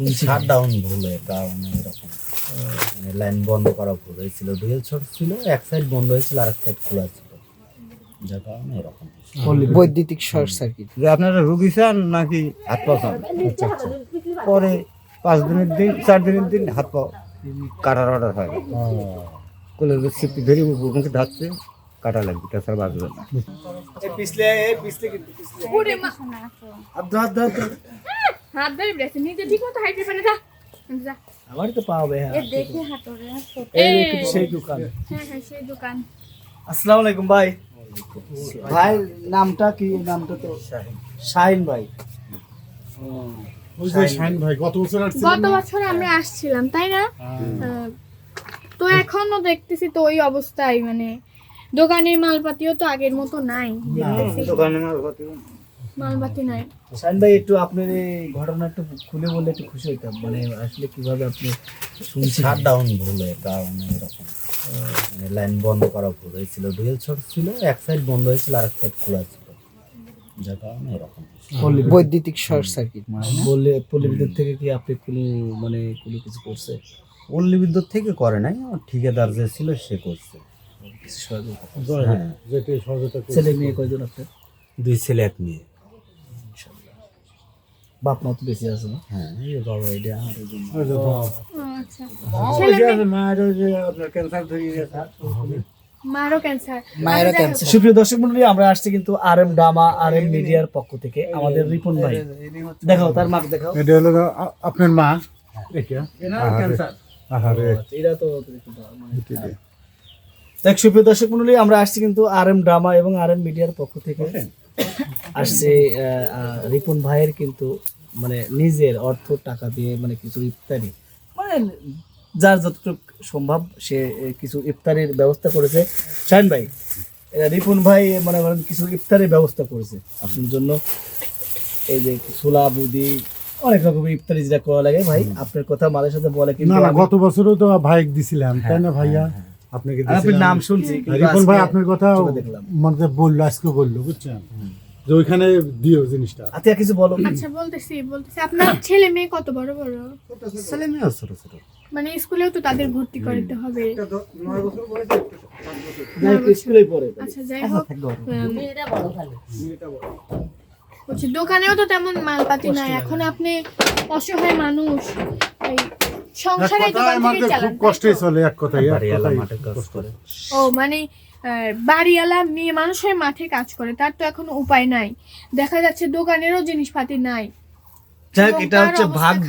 শুনছি। Shut down ভুল এর কারণে এরকম। মানে লাইন বন্ধ করা ভুল হয়েছিল। ডুয়েল শর্ট ছিল এক সাইড বন্ধ হয়েছিল আর এক সাইড খোলা ছিল। যার কারণে এরকম। বৈদ্যুতিক শর্ট সার্কিট যে আপনারা রুগী চান নাকি হাত পা চান? আচ্ছা আচ্ছা। পরে পাঁচ দিনের দিন চার দিনের দিন হাত পা কাটার অর্ডার হয়। কোলের সিপি ধরে মুখে ধাচ্ছে কাটা লাগবে তাছাড়া বাঁচবে না। ওরে মা হাত ধরে বেড়েছে নিজে ঠিক মতো হাইটে পারে যা যা। আমারই তো পাওয়া হ্যাঁ এ দেখে হাঁটোরে এই সেই দোকান। হ্যাঁ হ্যাঁ সেই দোকান। আসসালামু আলাইকুম ভাই। ভাই নামটা কি? নামটা তো শাহিন। ভাই। শাহিন। ভাই গত বছর গত বছর আমরা আসছিলাম তাই না? তো এখনও দেখতেছি তো ওই অবস্থায় মানে দোকানের মালপাতিও তো আগের মতো নাই দেখতেছি। দোকানে মাল ভর্তি মালপাতি নাই। শাহিন ভাই একটু আপনার এই ঘটনা একটু খুলে বললে একটু খুশি হইতাম। মানে আসলে কীভাবে আপনি শুনছি শাট ডাউন ভুল এর কারণে এরকম মানে লাইন বন্ধ করা ভুল হয়েছিল। ডুয়েল শর্ট ছিল এক সাইড বন্ধ হয়েছিল আর এক সাইড খোলা ছিল। যার কারণে এরকম। বৈদ্যুতিক শর্ট সার্কিট বললে পল্লী বিদ্যুৎ থেকে কি আপনি কোনো মানে কোনো কিছু করছে? পল্লী বিদ্যুৎ থেকে করে নাই আমার ঠিকাদার যে ছিল সে করছে। হ্যাঁ করছে। ছেলে মেয়ে কয়জন আপনার? দুই ছেলে এক মেয়ে। বাপ মা তো বেশি আছে না? হ্যাঁ বাবা এটা আচ্ছা। ওই যে আছে মায়ের ওই যে আপনার ক্যান্সার ধরিয়ে গেছে মারও ক্যান্সার মায়েরা ক্যান্সার সুপ্রিয় দর্শক মন্ডলী আমরা আসছি কিন্তু R M drama R M মিডিয়ার পক্ষ থেকে আমাদের রিপন ভাই। দেখাও তার মাক দেখাও। এটা হলো আপনার মা। এটা। ক্যান্সার আহারে। এরা তো অতিরিক্ত মানে দেখ সুপ্রিয় দর্শক মন্ডলী আমরা আসছি কিন্তু আর এম ড্রামা এবং আর এম মিডিয়ার পক্ষ থেকে। আসছে রিপন ভাইয়ের কিন্তু মানে নিজের অর্থ টাকা দিয়ে মানে কিছু ইফতারি। মানে যার যতটুকু সম্ভব সে কিছু ইফতারির ব্যবস্থা করেছে। শাহিন ভাই রিপন ভাই মানে কিছু ইফতারির ব্যবস্থা করেছে আপনার জন্য। এই যে ছোলা বুদি অনেক রকমের ইফতারি যেটা করা লাগে। ভাই আপনার কথা মাঝে সাথে বলে কিন্তু গত বছরও তো ভাইক দিছিলাম তাই না ভাইয়া? আপনাকে আপনার নাম শুনছি। রিপন ভাই আপনার কথা দেখলাম। মানে বলল আজকে বলল বুঝছেন? যে ওইখানে দিও জিনিসটা। আচ্ছা কিছু বলো। আচ্ছা বলতেছি বলতেছি। আপনার ছেলে মেয়ে কত বড় বড়? ছেলে মেয়ে ছোট ছোট। মানে স্কুলেও তো তাদের ভর্তি করতে হবে। যাই হোক, আচ্ছা যাই হোক বলছি দোকানেও তো তেমন মালপাতি নাই। এখন আপনি অসহায় মানুষ এই সংসারে খুব কষ্টে চলে এক কথাই বাড়িওয়ালা মাঠে কাজ করে। ও মানে বাড়িওয়ালা মেয়ে মানুষের মাঠে কাজ করে তার তো এখন উপায় নাই। দেখা যাচ্ছে দোকানেরও জিনিসপাতি নাই। যাক এটা হচ্ছে ভাগ্য।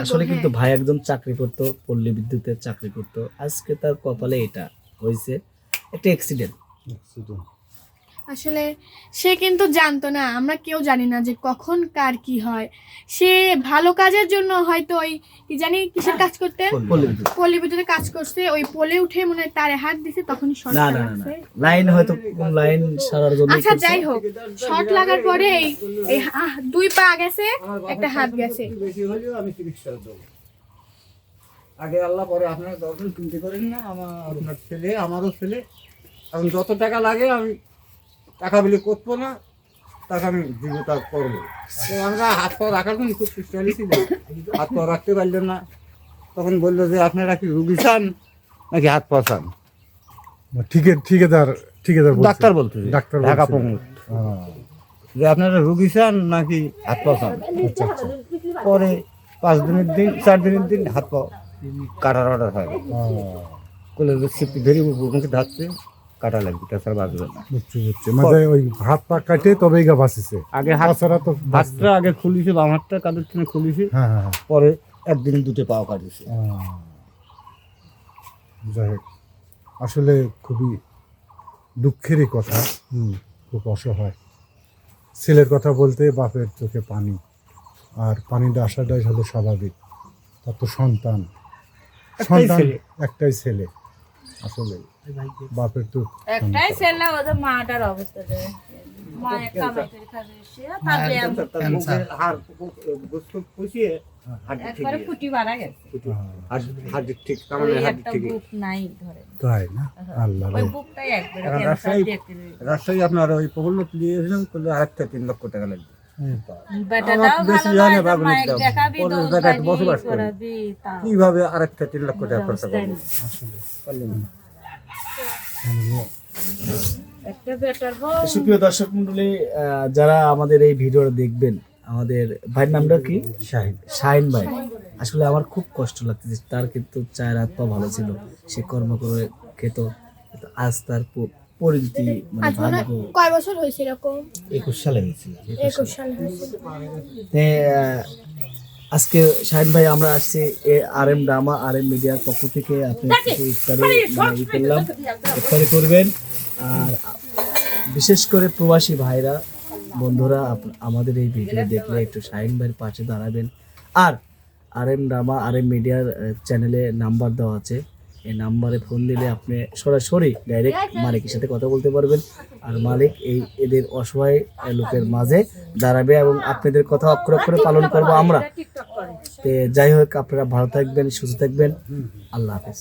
আসলে কিন্তু হ্যাঁ। ভাই একজন চাকরি করতো পল্লী বিদ্যুতের চাকরি করতো। আজকে তার কপালে এটা হয়েছে একটা অ্যাক্সিডেন্ট। আসলে সে কিন্তু জানতো না আমরা কেউ জানি না যে কখন কার কি হয়। সে ভালো কাজের জন্য হয়তো ওই কি জানি কিসের কাজ করতে? পল্লী বিদ্যুতে কাজ করছে ওই পোলে উঠে মনে হয় তারে হাত দিছে তখনই শর্ট না না না লাইন হয়তো কোন লাইন সারার জন্য আচ্ছা যাই হোক শর্ট লাগার পরে এই এই দুই পা গেছে একটা হাত গেছে। বেশি হলেও আমি চিকিৎসা দেবো আগে আল্লাহ পরে আপনার দর্শন চিন্তা করেন না আমার আপনার ছেলে আমারও ছেলে। এখন যত টাকা লাগে আমি টাকা বিলি করব না টাকা আমি জীবতা করব তো আমরা হাত পা রাখার জন্য খুব চেষ্টা হাত পা রাখতে পারলেন না। তখন বলল যে আপনারা কি রুগী চান নাকি হাত পা চান? ঠিকে ঠিকাদার ঠিকাদার ডাক্তার বলতে ডাক্তার ঢাকা। প্রমুখ। হ্যাঁ। যে আপনারা রুগী চান নাকি হাত পা চান? আচ্ছা আচ্ছা। পরে পাঁচ দিনের দিন চার দিনের দিন হাত পা কাটার অর্ডার হয়। হ্যাঁ, কোলের সিপি ধরে মুখে ধাচ্ছে কাটা লাগবে তাছাড়া বাঁচবে না। বুঝছি বুঝছি মানে ওই হাত পা কাটে তবেই গা বাঁচিছে। আগে হাত তাছাড়া তো হাতটা আগে খুলিছে বাম হাতটা কাদের থেকে খুলিছে হ্যাঁ হ্যাঁ। পরে একদিন দুটো পাও কাটিছে। যাই হোক। আসলে খুবই দুঃখেরই কথা। হুম, খুব অসহায়। ছেলের কথা বলতে বাপের চোখে পানি। আর পানিটা আসাটাই হলো স্বাভাবিক। তার তো সন্তান। সন্তান একটাই ছেলে। আসলে বাপের তো একটাই ছেলে ওদের মাটার অবস্থা দেয় মা এক কামাই করে খাবে সে থাকবে তার মুখের হাড় গোস্ত পুষিয়ে হাড় ঠিক একবারে ফুটি মারা গেছে। হাড় ঠিক ওই কারণে হাড় একটা ঠিক বুক নাই ধরে তাই না? আল্লাহ ওই রে। বুকটাই একবারে এখন ক্যান্সার রাজশাহী- আপনার ওই প্রফুল্ল নিয়েছিলাম করলে আরেকটা তিন লক্ষ টাকা লাগবে। কীভাবে আরেকটা তিন লক্ষ টাকা খরচা করব একটা বেটার বউ। সুপ্রিয় দর্শক মন্ডলী যারা আমাদের এই ভিডিওটা দেখবেন আমাদের ভাইয়ের নামটা কি? শাহিদ শাহিন ভাই। আসলে আমার খুব কষ্ট লাগতেছে তার কিন্তু চায়ের হাত পা ভালো ছিল। সে কর্ম করে খেত আজ তার প- পরিণতি মানে আজ মনে ভাগ্য। কয় বছর হয়েছে এরকম? একুশ সালে গেছিল একুশ সাল। আজকে শাহিন ভাই আমরা আসছি R M drama R M মিডিয়ার পক্ষ থেকে। আপনি ইফতারি মানে ই করলাম ইফতারি করবেন। আর বিশেষ করে প্রবাসী ভাইরা বন্ধুরা আমাদের এই ভিডিও দেখলে একটু শাহিন ভাইয়ের পাশে দাঁড়াবেন। R R M drama R M মিডিয়ার চ্যানেলে নাম্বার দেওয়া আছে। এই নাম্বারে ফোন দিলে আপনি সরাসরি ডাইরেক্ট মালিকের সাথে কথা বলতে পারবেন। আর মালিক এই এদের অসহায় লোকের মাঝে দাঁড়াবে এবং আপনাদের কথা অক্ষর অক্ষরে পালন করব আমরা। তে যাই হোক আপনারা ভালো থাকবেন সুস্থ থাকবেন। আল্লাহ হাফেজ।